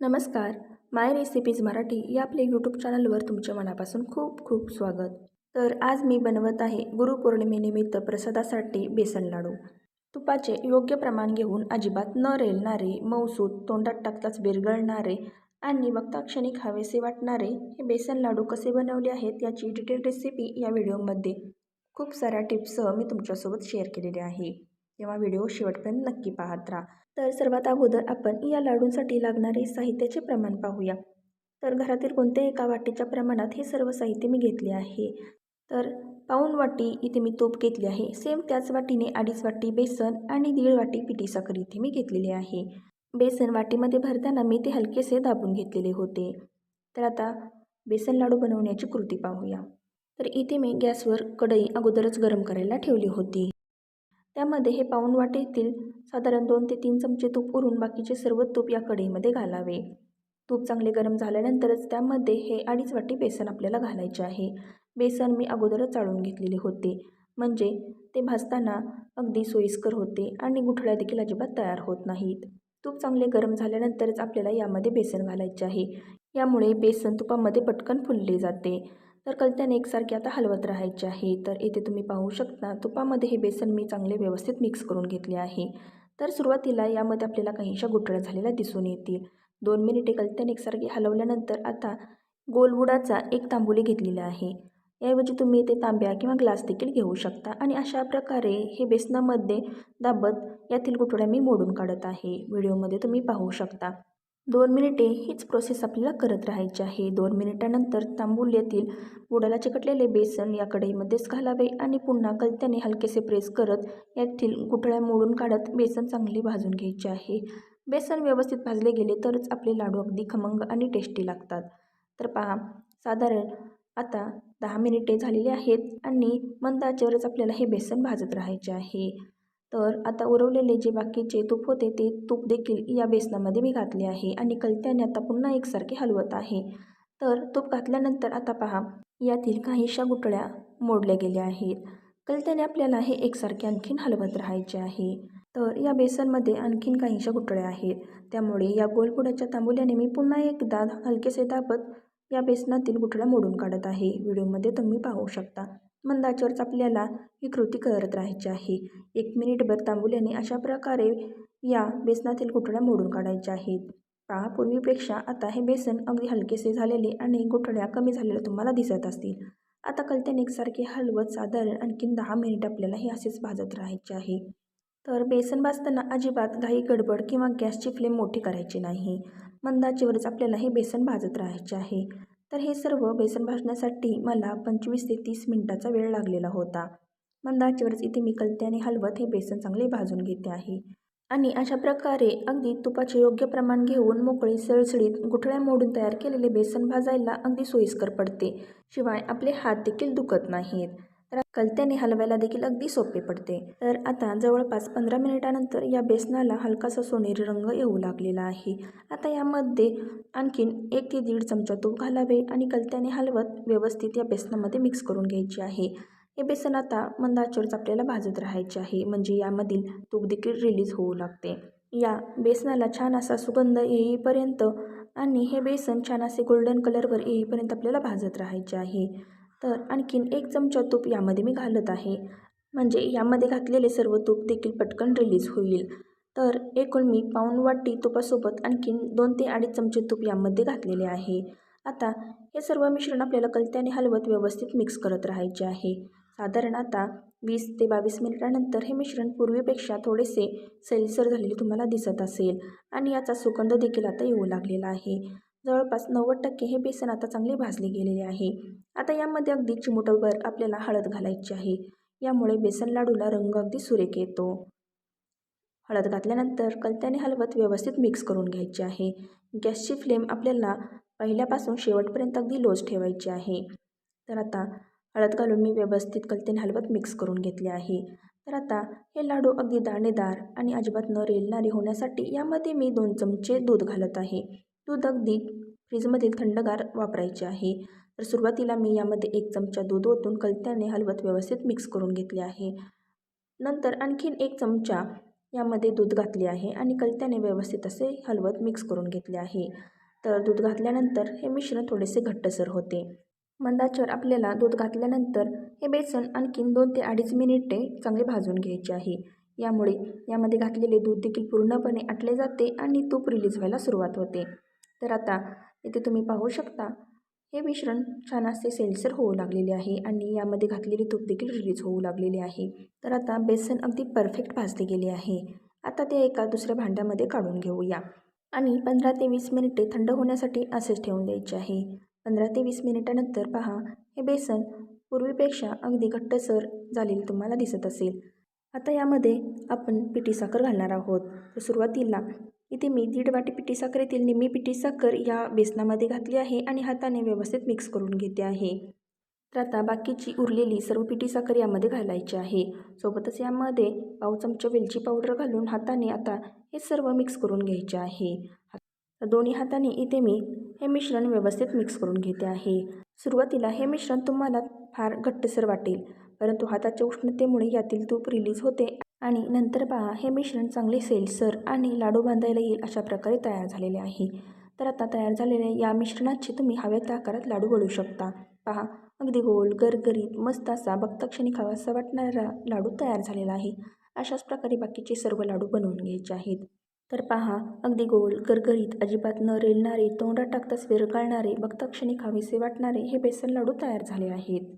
नमस्कार. माय रेसिपीज मराठी या आपल्या यूट्यूब चॅनलवर तुमच्या मनापासून खूप खूप स्वागत. तर आज मी बनवत आहे गुरुपौर्णिमेनिमित्त प्रसादासाठी बेसन लाडू. तुपाचे योग्य प्रमाण घेऊन अजिबात न रेलणारे मौसूद तोंडात टाकताच विरगळणारे आणि वक्ताक्षणी हवेसे खावेसे वाटणारे हे बेसन लाडू कसे बनवले आहेत याची डिटेल रेसिपी या व्हिडिओमध्ये खूप साऱ्या टिप्ससह मी तुमच्यासोबत शेअर केलेले आहे. तेव्हा व्हिडिओ शेवटपर्यंत नक्की पाहत राहा. तर सर्वात अगोदर आपण या लाडूंसाठी लागणारे साहित्याचे प्रमाण पाहूया. तर घरातील कोणत्याही एका वाटीच्या प्रमाणात हे सर्व साहित्य मी घेतले आहे. तर पाऊण वाटी इथे मी तूप घेतली आहे. सेम त्याच वाटीने अडीच वाटी बेसन आणि दीड वाटी पिठी साखर इथे मी घेतलेली आहे. बेसन वाटीमध्ये भरताना मी ते हलकेसे दाबून घेतलेले होते. तर आता बेसन लाडू बनवण्याची कृती पाहूया. तर इथे मी गॅसवर कढई अगोदरच गरम करायला ठेवली होती. त्यामध्ये हे पाऊण वाटेतील साधारण दोन ते तीन चमचे तूप उरून बाकीचे सर्व तूप या कढईमध्ये घालावे. तूप चांगले गरम झाल्यानंतरच त्यामध्ये हे अडीच वाटी बेसन आपल्याला घालायचे आहे. बेसन मी अगोदरच चाळून घेतलेले होते. म्हणजे ते भाजताना अगदी सोयीस्कर होते आणि गुठळ्या देखील अजिबात तयार होत नाहीत. तूप चांगले गरम झाल्यानंतरच आपल्याला यामध्ये बेसन घालायचे आहे. यामुळे बेसन तुपामध्ये पटकन फुलले जाते. तर कलत्याने एकसारखे आता हलवत राहायचे आहे. तर येथे तुम्ही पाहू शकता तुपामध्ये हे बेसन मी चांगले व्यवस्थित मिक्स करून घेतले आहे. तर सुरुवातीला यामध्ये आपल्याला काहीशा गुठळ्या झालेल्या दिसून येतील. दोन मिनिटे कलत्याने एकसारखे हलवल्यानंतर आता गोलबुडाचा एक तांबुली घेतलेला आहे. याऐवजी तुम्ही इथे तांब्या किंवा ग्लास देखील घेऊ शकता आणि अशा प्रकारे हे बेसनामध्ये दाबत यातील गुठळ्या मी मोडून काढत आहे. व्हिडिओमध्ये तुम्ही पाहू शकता. दोन मिनिटे हीच प्रोसेस आपल्याला करत राहायची आहे. दोन मिनिटानंतर तांबूल्यातील बुडाला चिकटलेले बेसन या कढईमध्येच घालावे आणि पुन्हा कलत्याने हलकेसे प्रेस करत यातील गुठळ्या मोडून काढत बेसन चांगले भाजून घ्यायचे आहे. बेसन व्यवस्थित भाजले गेले तरच आपले लाडू अगदी खमंग आणि टेस्टी लागतात. तर पहा साधारण आता दहा मिनिटे झालेली आहेत आणि मंद आचेवरच आपल्याला हे बेसन भाजत राहायचे आहे. तर आता उरवलेले जे बाकीचे तूप होते ते तूप देखील या बेसनामध्ये मी घातले आहे आणि कलत्याने आता पुन्हा एकसारखे हलवत आहे. तर तूप घातल्यानंतर आता पहा यातील काहीशा गुटळ्या मोडल्या गेल्या आहेत. कलत्याने आपल्याला हे एकसारखे आणखीन हलवत राहायचे आहे. तर या बेसनमध्ये आणखीन काहीशा गुटळ्या आहेत. त्यामुळे या गोलबुडाच्या तांबुल्याने मी पुन्हा एकदा हलकेसे दाबत या बेसनातील गुठळ्या मोडून काढत आहे. व्हिडिओमध्ये तुम्ही पाहू शकता. मंदाच्यावरच आपल्याला ही कृती करत राहायची आहे. एक मिनिटभर तांबुल्याने अशा प्रकारे या बेसनातील गुठळ्या मोडून काढायच्या आहेत. पहा पूर्वीपेक्षा आता हे बेसन अगदी हलकेसे झालेले आणि गुठळ्या कमी झालेल्या तुम्हाला दिसत असतील. आता कलत्याने एकसारखे हलवत साधारण आणखीन दहा मिनिट आपल्याला हे असेच भाजत राहायचे आहे. तर बेसन भाजताना अजिबात घाई गडबड किंवा गॅसची फ्लेम मोठी करायची नाही. मंदाचेवरच आपल्याला हे बेसन भाजत राहायचे आहे. तर हे सर्व बेसन भाजण्यासाठी मला पंचवीस ते तीस मिनटाचा वेळ लागलेला होता. मंदाचेवरच इथे मी कलत्याने हलवत हे बेसन चांगले भाजून घेते आहे. आणि अशा प्रकारे अगदी तुपाचे योग्य प्रमाण घेऊन मोकळी सळसळीत गुठळ्या मोडून तयार केलेले बेसन भाजायला अगदी सोयीस्कर पडते. शिवाय आपले हात देखील दुखत नाहीत. तर कलत्याने हलवायला देखील अगदी सोपे पडते. तर आता जवळपास पंधरा मिनिटानंतर या बेसनाला हलकासा सोनेरी रंग येऊ लागलेला आहे. आता यामध्ये आणखीन एक ते दीड चमचा तूप घालावे आणि कलत्याने हलवत व्यवस्थित या बेसनामध्ये मिक्स करून घ्यायची आहे. हे बेसन आता मंद आपल्याला भाजत राहायचे आहे म्हणजे यामधील तूप देखील रिलीज होऊ लागते. या बेसनाला छान असा सुगंध येईपर्यंत आणि हे बेसन छान असे गोल्डन कलरवर येईपर्यंत आपल्याला भाजत राहायचे आहे. तर आणखीन एक चमचा तूप यामध्ये मी घालत आहे. म्हणजे यामध्ये घातलेले सर्व तूप देखील पटकन रिलीज होईल. तर एकूण मी पाऊण वाटी तुपासोबत आणखीन दोन ते अडीच चमचे तूप यामध्ये घातलेले आहे. आता हे सर्व मिश्रण आपल्याला कलत्याने हलवत व्यवस्थित मिक्स करत राहायचे आहे. साधारण आता वीस ते बावीस मिनिटानंतर हे मिश्रण पूर्वीपेक्षा थोडेसे सैलसर झालेले तुम्हाला दिसत असेल. आणि याचा सुगंध देखील आता येऊ लागलेला आहे. जवळपास नव्वद टक्के हे बेसन आता चांगले भाजले गेलेले आहे. आता यामध्ये अगदी चिमुटभर आपल्याला हळद घालायची आहे. यामुळे बेसन लाडूला रंग अगदी सुरेख येतो. हळद घातल्यानंतर कलत्याने हलवत व्यवस्थित मिक्स करून घ्यायचे आहे. गॅसची फ्लेम आपल्याला पहिल्यापासून शेवटपर्यंत अगदी लोच ठेवायची आहे. तर आता हळद घालून मी व्यवस्थित कलत्याने हलवत मिक्स करून घेतले आहे. तर आता हे लाडू अगदी दाणेदार आणि अजिबात न रेलणारे होण्यासाठी यामध्ये मी दोन चमचे दूध घालत आहे. दूध अगदी फ्रीजमधील थंडगार वापरायचे आहे. तर सुरुवातीला मी यामध्ये एक चमचा दूध ओतून कलत्याने हलवत व्यवस्थित मिक्स करून घेतले आहे. नंतर आणखीन एक चमचा यामध्ये दूध घातले आहे आणि कलत्याने व्यवस्थित असे हलवत मिक्स करून घेतले आहे. तर दूध घातल्यानंतर हे मिश्रण थोडेसे घट्टसर होते. मंदाचर आपल्याला दूध घातल्यानंतर हे बेसन आणखीन दोन ते अडीच मिनिटे चांगले भाजून घ्यायचे आहे. यामुळे यामध्ये घातलेले दूध देखील पूर्णपणे आटले जाते आणि तूप रिलीज व्हायला सुरुवात होते. तर आता इथे तुम्ही पाहू शकता हे मिश्रण छान असे सेल्सर होऊ लागलेले आहे आणि यामध्ये घातलेली तूप देखील रिलीज होऊ लागलेली आहे. तर आता बेसन अगदी परफेक्ट भाजले गेले आहे. आता ते एका दुसऱ्या भांड्यामध्ये काढून घेऊया. आणि पंधरा ते वीस मिनिटे थंड होण्यासाठी असेच ठेवून द्यायचे आहे. पंधरा ते वीस मिनिटानंतर पहा हे बेसन पूर्वीपेक्षा अगदी घट्टसर झालेली तुम्हाला दिसत असेल. आता यामध्ये आपण पिठी साखर घालणार आहोत. तर सुरुवातीला इथे मी दीड वाटी पिठी साखरेतील निम्मी पिठी साखर या बेसनामध्ये घातली आहे आणि हाताने व्यवस्थित मिक्स करून घेते आहे. तर आता बाकीची उरलेली सर्व पिठी साखर यामध्ये घालायची आहे. सोबतच यामध्ये पाव चमचा वेलची पावडर घालून हाताने आता हे सर्व मिक्स करून घ्यायचे आहे. दोन्ही हाताने इथे मी हे मिश्रण व्यवस्थित मिक्स करून घेते आहे. सुरुवातीला हे मिश्रण तुम्हाला फार घट्टसर वाटेल परंतु हाताच्या उष्णतेमुळे यातील तूप रिलीज होते. आणि नंतर पहा हे मिश्रण चांगले सेलसर आणि लाडू बांधायला येईल अशा प्रकारे तयार झालेले आहे. तर आता तयार झालेल्या या मिश्रणाचे तुम्ही हव्या त्या आकारात लाडू वळू शकता. पहा अगदी गोल गरगरीत मस्त असा बघता खावासा वाटणारा लाडू तयार झालेला आहे. अशाच प्रकारे बाकीचे सर्व लाडू बनवून घ्यायचे आहेत. तर पहा अगदी गोल गरगरीत अजिबात न रेलणारे तोंडात टाकताच विरघळणारे बघता खावेसे वाटणारे हे बेसन लाडू तयार झाले आहेत.